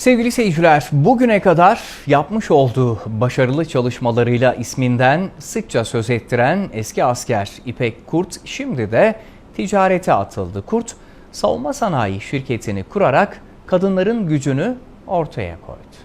Sevgili seyirciler, bugüne kadar yapmış olduğu başarılı çalışmalarıyla isminden sıkça söz ettiren eski asker İpek Kurt şimdi de ticarete atıldı. Kurt, savunma sanayi şirketini kurarak kadınların gücünü ortaya koydu.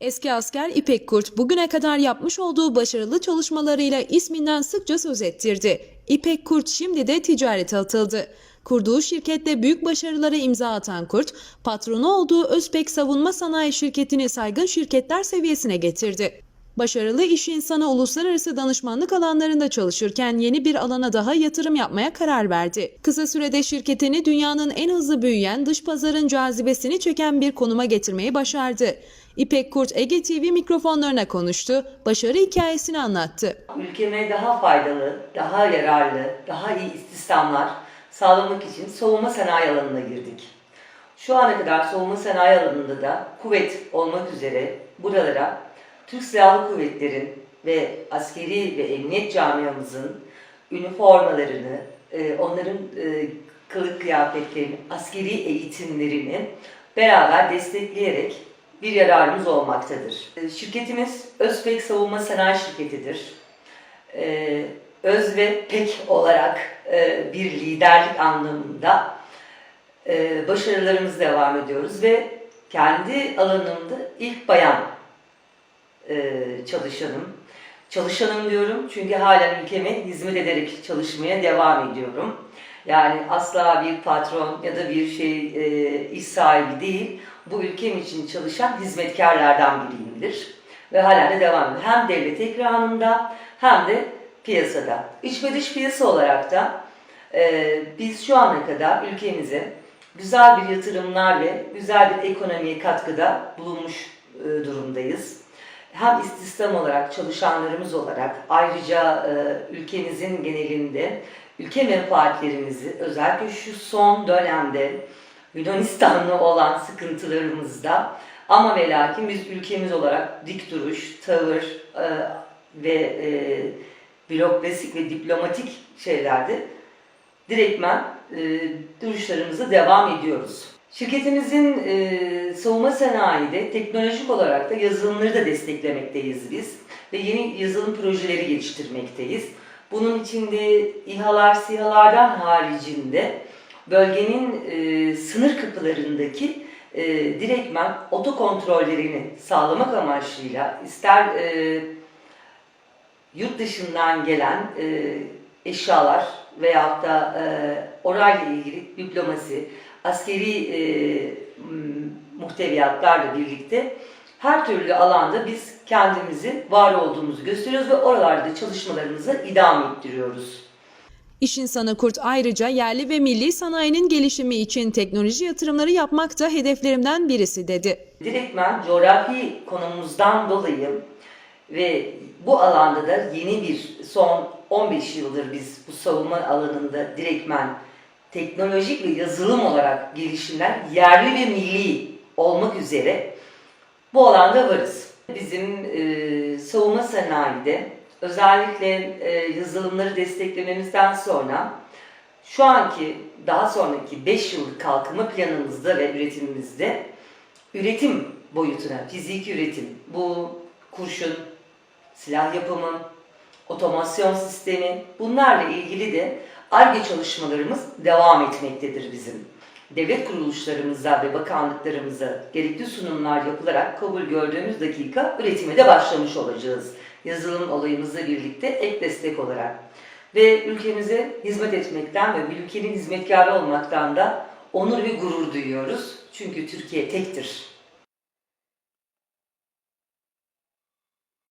Eski asker İpek Kurt bugüne kadar yapmış olduğu başarılı çalışmalarıyla isminden sıkça söz ettirdi. İpek Kurt şimdi de ticarete atıldı. Kurduğu şirkette büyük başarılara imza atan Kurt, patronu olduğu Özpek Savunma Sanayi Şirketi'ni saygın şirketler seviyesine getirdi. Başarılı iş insanı uluslararası danışmanlık alanlarında çalışırken yeni bir alana daha yatırım yapmaya karar verdi. Kısa sürede şirketini dünyanın en hızlı büyüyen dış pazarın cazibesini çeken bir konuma getirmeyi başardı. İpek Kurt Ege TV mikrofonlarına konuştu, başarı hikayesini anlattı. ülkeme daha faydalı, daha yararlı, daha iyi istihdamlar sağlamak için savunma sanayi alanına girdik. Şu ana kadar savunma sanayi alanında da kuvvet olmak üzere buralara Türk Silahlı Kuvvetleri'nin ve askeri ve emniyet camiamızın üniformalarını, e, onların e, kılık kıyafetlerini, askeri eğitimlerini beraber destekleyerek bir yararımız olmaktadır. E, Şirketimiz Özbek Savunma Sanayi Şirketi'dir. Öz ve pek olarak e, bir liderlik anlamında e, başarılarımız devam ediyoruz ve kendi alanımda ilk bayan e, çalışanım. Çalışanım diyorum çünkü halen ülkeme hizmet ederek çalışmaya devam ediyorum. Yani asla bir patron ya da bir şey iş sahibi değil. Bu ülkem için çalışan hizmetkarlardan biriyimdir. Ve halen de devam ediyor. Hem devlet ekranında hem de piyasada. İç ve dış piyasa olarak da e, biz şu ana kadar ülkemize güzel bir yatırımlar ve güzel bir ekonomiye katkıda bulunmuş e, durumdayız. Hem istihdam olarak, çalışanlarımız olarak ayrıca e, ülkemizin genelinde ülke menfaatlerimizi özellikle şu son dönemde Yunanistan'la olan sıkıntılarımızda ama ve lakin biz ülkemiz olarak dik duruş, tavır e, ve e, bürokrasik ve diplomatik şeylerde direktmen e, duruşlarımıza devam ediyoruz. Şirketimizin e, savunma sanayide teknolojik olarak da yazılımları da desteklemekteyiz biz ve yeni yazılım projeleri geliştirmekteyiz. Bunun içinde İHA'lar, SİHA'lardan haricinde bölgenin e, sınır kapılarındaki e, direktmen otokontrollerini sağlamak amaçlıyla ister e, yurt dışından gelen e, eşyalar veyahut da e, orayla ilgili diplomasi, askeri e, muhteviyatlarla birlikte her türlü alanda biz kendimizi var olduğumuzu gösteriyoruz ve oralarda çalışmalarımızı idam ettiriyoruz. İş insanı Kurt ayrıca yerli ve milli sanayinin gelişimi için teknoloji yatırımları yapmak da hedeflerimden birisi dedi. Direktmen coğrafi konumumuzdan dolayı ve bu alanda da yeni bir son 15 yıldır biz bu savunma alanında direktmen teknolojik ve yazılım olarak gelişimler yerli ve milli olmak üzere bu alanda varız. Bizim e, savunma sanayide özellikle e, yazılımları desteklememizden sonra şu anki daha sonraki 5 yıllık kalkınma planımızda ve üretimimizde üretim boyutuna, fiziki üretim, bu kurşun, silah yapımı, otomasyon sistemi bunlarla ilgili de ARGE çalışmalarımız devam etmektedir bizim. Devlet kuruluşlarımıza ve bakanlıklarımıza gerekli sunumlar yapılarak kabul gördüğümüz dakika üretime de başlamış olacağız. Yazılım olayımızla birlikte ek destek olarak. Ve ülkemize hizmet etmekten ve bir ülkenin hizmetkarı olmaktan da onur ve gurur duyuyoruz. Çünkü Türkiye tektir.